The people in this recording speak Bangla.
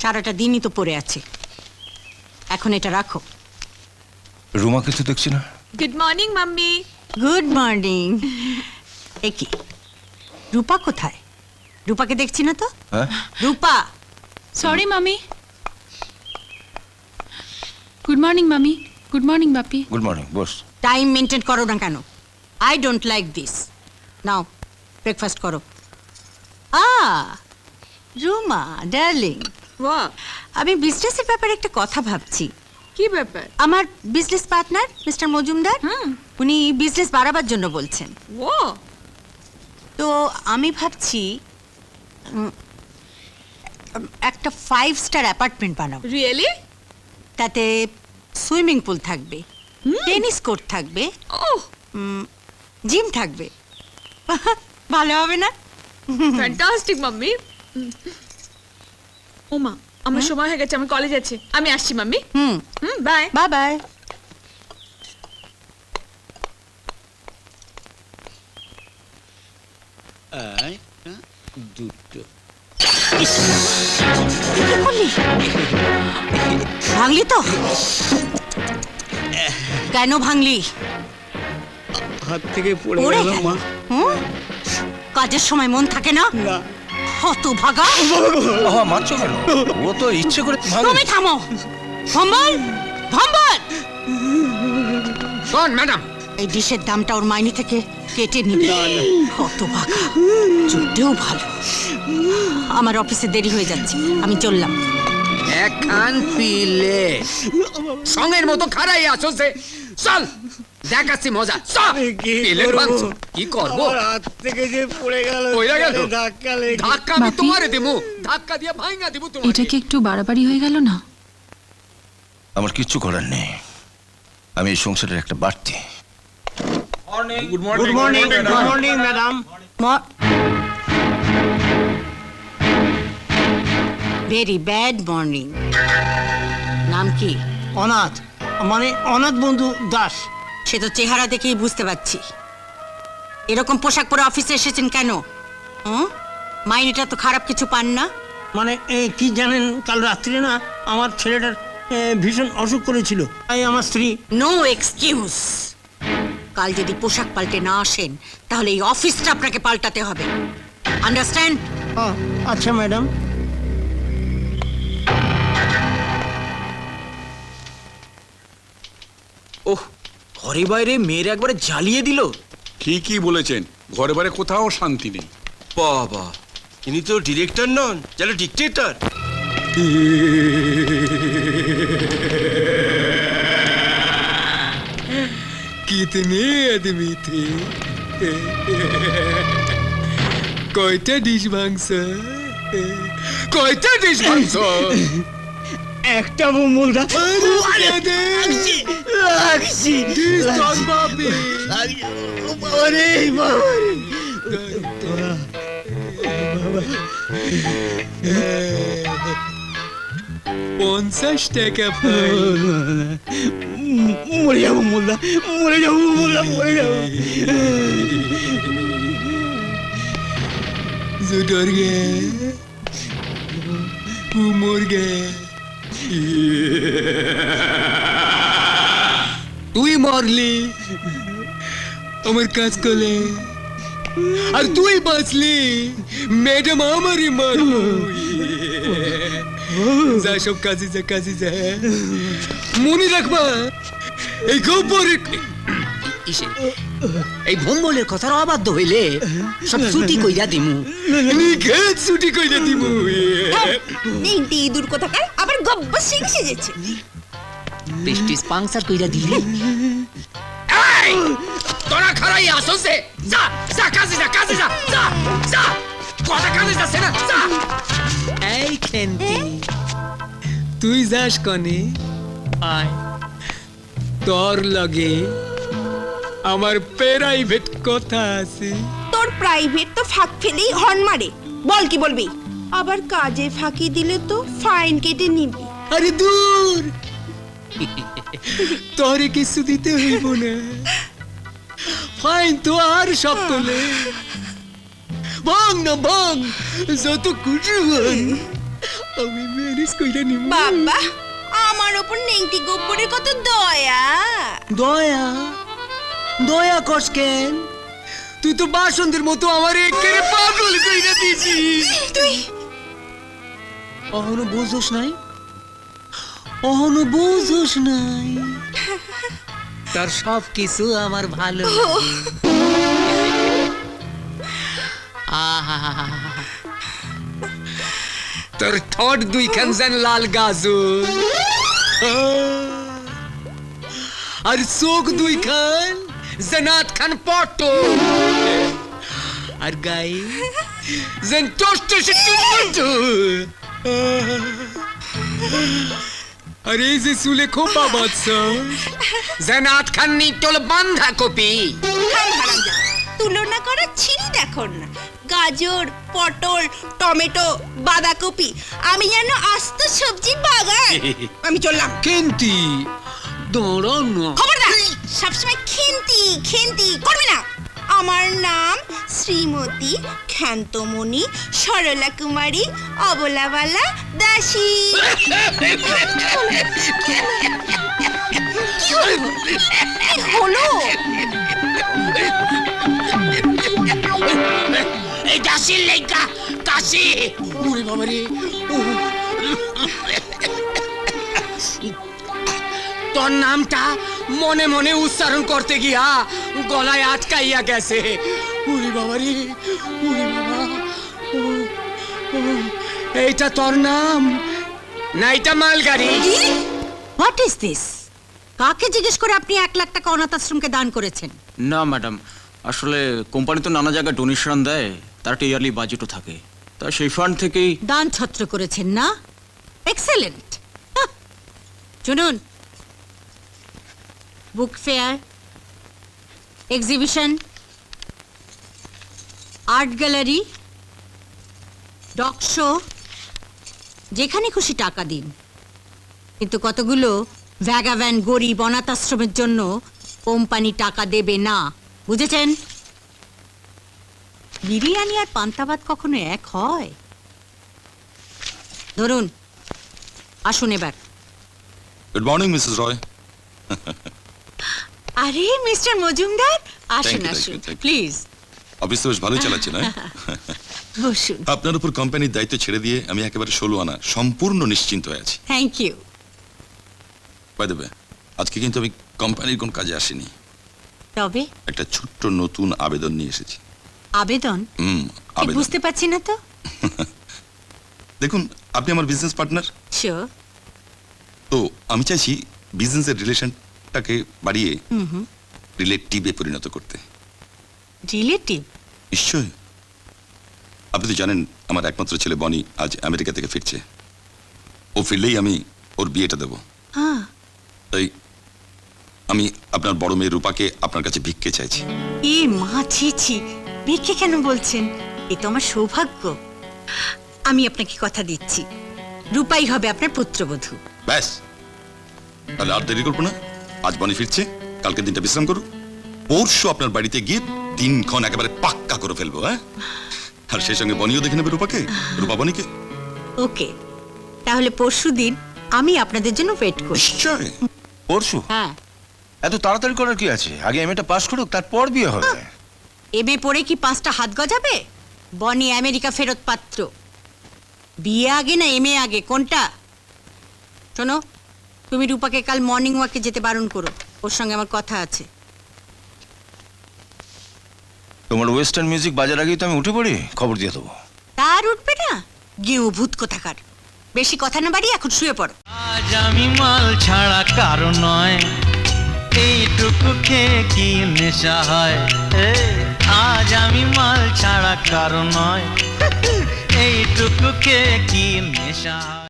সারাটা দিনই তো পড়ে আছে। এখন এটা রাখো। রুমাকে তো দেখছি না? Good morning mummy. Good morning এ কি? রূপা কোথায়? রূপাকে দেখছি না তো? হ্যাঁ? রূপা! সরি মামি গুড মর্নিং মামি গুড মর্নিং বাপি good morning boss. Time maintain করো না কেন? I don't like this now breakfast করো। আ রুমা ডার্লিং ওয়া আমি বিজনেসের ব্যাপারে একটা কথা ভাবছি। কি ব্যাপার? আমার বিজনেস পার্টনার মিস্টার মজুমদার হুম। উনি বিজনেস বাড়াবার জন্য বলছেন। ও তো আমি ভাবছি একটা ফাইভ স্টার অ্যাপার্টমেন্ট বানাবো। রিয়েলি তাতে সুইমিং পুল থাকবে টেনিস কোর্ট থাকবে ওহ জিম থাকবে। ভালো হবে না? ফ্যান্টাস্টিক মাম্মি ওমা আমার সময় হয়ে গেছে আমার কলেজ আছে। আমি আসছি মাম্মি। হুম। হুম বাই বাই বাই দুটো। ভাঙলি তো? কেন ভাঙলি? হাত থেকে পড়ে গেল? মা। কাজের সময় মন থাকে না? না। হত ভাগা বাবা মারছো কেন? ও তো ইচ্ছে করে তুমি থামো। ভম্বল? ভম্বল! শোন ম্যাডাম। এই ডিশের দামটা ওর মাইনে থেকে কেটে নিবে। কত ভাগা চুটতেও ভালো। আমার অফিসে দেরি হয়ে যাচ্ছে। আমি চললাম। একখান পিলে। সঙ্গের মতো খারাই আছো সে। চল। দেখাচ্ছি মজা। কি করব? ভাঙছ। কি করব? আমার হাত থেকে যে পড়ে গেল পড়ে গেল? ধাক্কা লেগে ধাক্কা আমি তোমারে দেবো ধাক্কা দিয়ে ভাঙা দিব এটা কি একটু বাড়াবাড়ি হয়ে গেল না? আমার কিচ্ছু করার নেই। আমি এই সংসারের একটা বাড়তি। Good morning good morning madam very bad morning নাম কি? অনাথ। মানে অনাথ বন্ধু দাস। সে তো চেহারা দেখেই বুঝতে পারছি। এরকম পোশাক পরে অফিসে এসেছেন কেন? হুম? মাইনেটা তো খারাপ কিছু পান না? মানে এ, কি জানেন কাল রাত্রে না আমার ছেলেটার ভীষণ অসুখ করেছিল। তাই আমার স্ত্রী নো এক্সকিউজ কাল যদি পোশাক পাল্টে না আসেন তাহলে এই অফিসটা আপনাকে পাল্টাতে হবে। আন্ডারস্ট্যান্ড আচ্ছা ম্যাডাম। ওহ ঘরে বাইরে মেয়ের একবারে জ্বালিয়ে দিল। ঠিকই বলেছেন ঘরে বারে কোথাও শান্তি নেই। বাবা ইনি তো ডিরেক্টর নন যেন ডিকটেটর। কিতনে আদমি থে? কয়টা ডিশ মাংস কয়টা ডিশ মাংস একটা বুমুলদা পঞ্চাশ টাকা মরে যাব মোল্লা মরে যাব মোল্লা মরে যাব। জুটর গে কুমোর গে। তুই মরলি, আমার কাজ করলে। আর তুই বাঁচলি, ম্যাডাম আমারই মারলো। যা সব কাজে যা কাজে যা। মনে রাখবা, এই গোবরের ইসে। এই ভম্বলের কথার অবাধ্য হইলে সব ছুটি কইরা দিমু। নিখেত ছুটি কইরা দিব তিনটি ইঁদুর কোথাকার? আবার গব্বর সিং সেজেছে। পেস্টিস পাংসার কইরা দিলি? এই তোরা খারাই সে যা। যা কাজে যা কাজে যা যা যা। কথা কাজে যাচ্ছে না যা। এই খেন্তি। তুই যাস কনে? আয়। তোর লগে আমার প্রাইভেট কথা আছে। তোর প্রাইভেট তো ফাঁক ফেলেই হর্ন মারে। বল কি বলবি? আবার কাজে ফাঁকি দিলে তো ফাইন কেটে নিবি। আরে দূর! তোরে কিছু দিতে হইব না। ফাইন তো আর সব তোলে ভাঙ না ভাঙ। যত খুশি হন আমি ম্যানেজ কইরা নিব। বাবা আমার ওপর নেংটি গোবরের কত দয়া। দয়া? দয়া কস কেন? তুই তো বাসন্তের মতো আমার একেবারে পাগল কইরা দিছিস। তুই। অহনো বুঝোস নাই? অহনো বুঝোস নাই? তার সব কিছু আমার ভালো লাগে। আহা তোর ঠোঁট দুইখান যেন লাল গাজর। আর চোখ দুইখান জনাত খান পটল আর গায়ে যেন টোস্ট টুটু আর যে চুলে খোপা বাচ্চ জনাত খান নিটল বান্ধা কপি তুলনা করার ছিঁড়ি দেখো না গাজর পটল টমেটো বাঁধাকপি আমি যেন আস্ত সবজি বাগান আমি চললাম কেন্তি দৌড়ানো খবরদার সবসময় খেন্তি খেন্তি, করবে না। আমার নাম শ্রীমতী ক্ষান্তমণি, সরলা কুমারী অবলাবালা দাসী। হলো? এই বাবা রে তোর নামটা মনে মনে উচ্চারণ করতে গিয়া গলায় আটকাইয়া গেছে। ওরে বাবা রে ওরে বাবা এইটা তোর নাম? না এটা মালগাড়ি। হোয়াট ইজ দিস কাকে জিজ্ঞেস করে আপনি এক লাখ টাকা অনাথ আশ্রমকে দান করেছেন? না ম্যাডাম। আসলে কোম্পানি তো নানা জায়গায় ডোনেশন দেয় তার একটা ইয়ারলি বাজেটও থাকে। তা সেই ফান্ড থেকেই দান ছত্র করেছেন না? এক্সেলেন্ট শুনুন book fair exhibition art gallery dog show যেখানে খুশি টাকা দিন। কিন্তু কতগুলো ভ্যাগাভ্যান গরিব অনাথ আশ্রমের জন্য কোম্পানি টাকা দেবে না, বুঝেছেন? বিরিয়ানি আর পান্তাবাদ কখনো এক হয়? ধরুন, আসুন এবার। গুড মর্নিং মিসেস রয় আরে মিস্টার মজুমদার আসুন you, thank আসুন you, thank you. Please. Office তো বেশ ভালোই চালাচ্ছে না বসুন। আপনার উপর কোম্পানির দায়িত্ব ছেড়ে দিয়ে আমি একেবারে ষোলো আনা সম্পূর্ণ নিশ্চিন্ত হয়ে আছি। থ্যাংক ইউ বাই দেবে আজকে কিন্তু আমি কোম্পানির কোন কাজে আসিনি। তবে? একটা ছোট্ট নতুন আবেদন নিয়ে এসেছি। আবেদন? হুম ঠিক আবেদন। বুঝতে পারছি না তো? দেখুন আপনি আমার বিজনেস পার্টনার শিওর তো আমি চাইছি বিজনেসের রিলেশনটাকে বাড়িয়ে রিলেটিভে পরিণত করতে। রিলেটিভ নিশ্চয়ই। আপনি তো জানেন আমার একমাত্র ছেলে বনি আজ আমেরিকা থেকে ফিরছে। ও ফিরলেই আমি ওর বিয়েটা দেব। তাই আমি আপনার বড় মেয়ে রূপাকে আপনার কাছে ভিক্ষে চাইছি। এ মা ছি ছি। ভিক্ষে কেন বলছেন? এ তো আমার সৌভাগ্য। আমি আপনাকে কথা দিচ্ছি। রূপাই হবে আপনার পুত্রবধূ। ব্যাস। তাহলে আর দেরি করব না। আজ বনি ফিরছে কালকে দিনটা বিশ্রাম করুক পরশু আপনার বাড়িতে গিয়ে দিনক্ষণ একেবারে পাক্কা করে ফেলব হ্যাঁ? আর সেই সঙ্গে বনিও দেখে নেবে রূপাকে রূপা বনিকে। ওকে তাহলে পরশু দিন আমি আপনাদের জন্য ওয়েট করি। নিশ্চয় পরশু? হ্যাঁ। এত তাড়াতাড়ি করার কি আছে? আগে এমএটা পাস করুক তারপর বিয়ে হবে। এমএ পড়ে কি পাঁচটা হাত গজাবে? বনি আমেরিকা ফেরত পাত্র। বিয়ে আগে না এমএ আগে? কোনটা? শোনো তুমি রূপাকে কাল মর্নিং ওয়াকে যেতে বারণ করো। ওর সঙ্গে আমার কথা আছে। তোমার ওয়েস্টার্ন মিউজিক বাজার আগেই তো আমি উঠে পড়ি খবর দিয়ে দেবো। তার উঠবে না? গিয়ে ভূত কোথাকার। বেশি কথা না বাড়ি এখন শুয়ে পড়ো। আজ আমি মাল ছাড়া কারও নয় এইটুকু খেয়ে কি নেশা হয়? আজ আমি মাল ছাড়া কারও নয় এইটুকু খেয়ে কি নেশা হয়?